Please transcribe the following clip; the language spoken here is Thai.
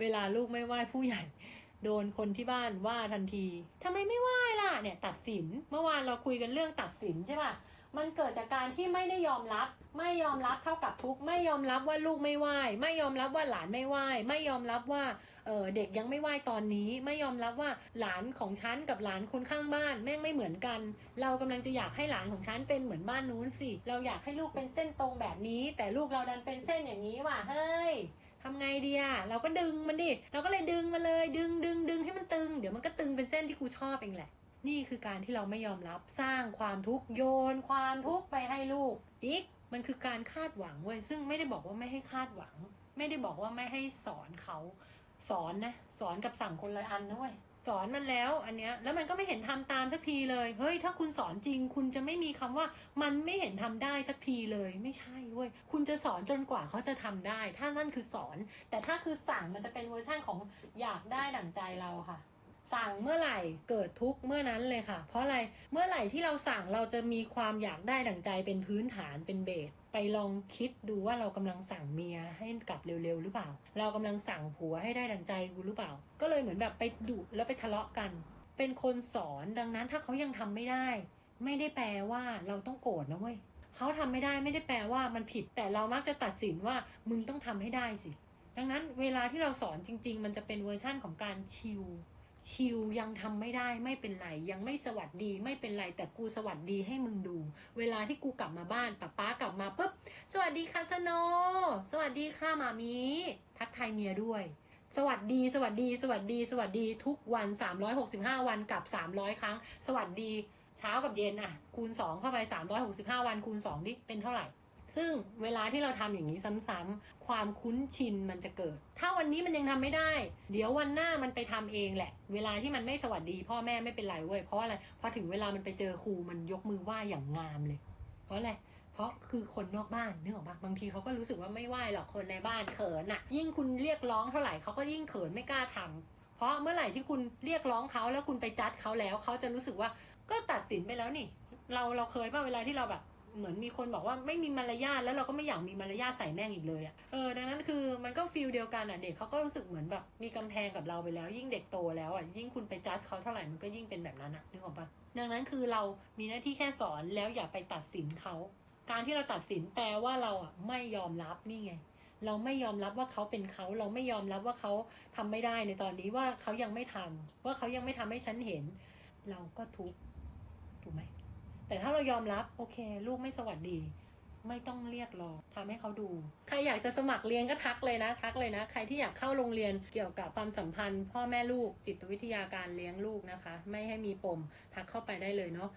เวลาลูกไม่ไหว้ผู้ใหญ่ โดนคนที่บ้านว่าทันทีทำไมไม่ไหว้ล่ะเนี่ย ตัดสินเมื่อวานเราคุยกันเรื่องตัดสินใช่ป่ะมันเกิดจากการที่ไม่ได้ยอมรับ ไม่ยอมรับเท่ากับทุกไม่ยอมรับว่าลูกไม่ไหว้ไม่ยอมรับว่าหลานไม่ไหว้ไม่ยอมรับว่าเออเด็กยังไม่ไหว้ตอนนี้ ไม่ยอมรับว่าหลานของฉันกับหลานคนข้างบ้านแม่งไม่เหมือนกัน เรากำลังจะอยากให้หลานของฉันเป็นเหมือนบ้านนู้นสิ เราอยากให้ลูกเป็นเส้นตรงแบบนี้ แต่ลูกเราดันเป็นเส้นอย่างนี้ว่ะเฮ้ย ทำไงดีอะเราก็ดึงมันดิ เราก็เลยดึงมาเลย ดึงดึงดึงให้มันตึง เดี๋ยวมันก็ตึงเป็นเส้นที่กูชอบเองแหละ นี่คือการที่เราไม่ยอมรับสร้างความทุกข์โยน ความทุกข์ไปให้ลูก อีก มันคือการคาดหวังเว้ย ซึ่งไม่ได้บอกว่าไม่ให้คาดหวัง ไม่ได้บอกว่าไม่ให้สอนเขา สอนนะสอนกับสั่งคนละอันนะเว้ยสอนมันแล้วอันเนี้ยแล้วมันก็ไม่เห็นทำตามสักทีเลยเฮ้ยถ้าคุณสอนจริง คุณจะไม่มีคำว่ามันไม่เห็นทำได้สักทีเลยไม่ใช่เว้ยคุณจะสอนจนกว่าเขาจะทำได้ ถ้านั่นคือสอน แต่ถ้าคือสั่งมันจะเป็นเวอร์ชั่นของอยากได้ดั่งใจเราค่ะ สั่งเมื่อไหร่เกิดทุกข์เมื่อนั้นเลยค่ะ เพราะอะไรเมื่อไหร่ที่เราสั่งเราจะมีความอยากได้ดั่งใจเป็นพื้นฐานเป็นเบสไปลองคิดดูว่าเรากำลังสั่งเมียให้กลับเร็วๆหรือเปล่า เรากำลังสั่งผัวให้ได้ดังใจกูหรือเปล่า ก็เลยเหมือนแบบไปดุแล้วไปทะเลาะกัน เป็นคนสอนดังนั้นถ้าเขายังทำไม่ได้ ไม่ได้แปลว่าเราต้องโกรธนะเว้ยเขาทำไม่ได้ไม่ได้แปลว่ามันผิดแต่เรามักจะตัดสินว่ามึงต้องทำให้ได้สิ ดังนั้นเวลาที่เราสอนจริง ๆ มันจะเป็นเวอร์ชั่นของการชิล ชิลยังทำไม่ได้ไม่เป็นไร ยังไม่สวัสดีไม่เป็นไร แต่กูสวัสดีให้มึงดู เวลาที่กูกลับมาบ้านป้าป๊ากลับมาปุ๊บสวัสดีค่ะสโน สวัสดีค่ะหมามีทักทายเมียด้วย สวัสดี สวัสดี สวัสดี สวัสดีทุกวัน 365 วันกับ 300 ครั้ง สวัสดีเช้ากับเย็นอะ คูณ 2 เข้าไป 365 วันคูณ2ดิเป็นเท่าไหร่ ซึ่งเวลาที่เราทำอย่างนี้ซ้ำๆความคุ้นชินมันจะเกิด ถ้าวันนี้มันยังทำไม่ได้ เดี๋ยววันหน้ามันไปทำเองแหละ เวลาที่มันไม่สวัสดี พ่อแม่ไม่เป็นไรเว้ย เพราะอะไร พอถึงเวลามันไปเจอครูมันยกมือไหว้อย่างงามเลย เพราะอะไรเพราะคือคนนอกบ้านนึกออกปะบางทีเขาก็รู้สึกว่าไม่ไหวหรอกคนในบ้านเขินอะยิ่งคุณเรียกร้องเท่าไหร่เขาก็ยิ่งเขินไม่กล้าทำเพราะเมื่อไหร่ที่คุณเรียกร้องเขาแล้วคุณไปจัดเขาแล้วเขาจะรู้สึกว่าก็ตัดสินไปแล้วนี่ เราเราเคยป่ะเวลาที่เราแบบ เหมือนมีคนบอกว่าไม่มีมารยาทแล้วเราก็ไม่อยากมีมารยาทใส่แม่งอีกเลยอะเออดังนั้นคือมันก็ฟีลเดียวกันอะเด็กเขาก็รู้สึกเหมือนแบบมีกำแพงกับเราไปแล้ว ยิ่งเด็กโตแล้วอะยิ่งคุณไปจัดเขาเท่าไหร่มันก็ยิ่งเป็นแบบนั้นอะนึกออกปะดังนั้นคือเรามีหน้าที่แค่สอนแล้วอย่าไปตัดสินเขาการที่เราตัดสินแปลว่าเราอะไม่ยอมรับนี่ไงเราไม่ยอมรับว่าเขาเป็นเขาเราไม่ยอมรับว่าเขาทำไม่ได้ในตอนนี้ว่าเขายังไม่ทำว่าเขายังไม่ทำให้ฉันเห็น เราก็ทุกข์ถูกไหม แต่ถ้าเรายอมรับโอเค ลูกไม่สวัสดี ไม่ต้องเรียกรองทำให้เขาดู ใครอยากจะสมัครเรียนก็ทักเลยนะ ทักเลยนะ ใครที่อยากเข้าโรงเรียนเกี่ยวกับความสัมพันธ์ พ่อแม่ลูกจิตวิทยาการเลี้ยงลูกนะคะ ไม่ให้มีปมทักเข้าไปได้เลยเนาะ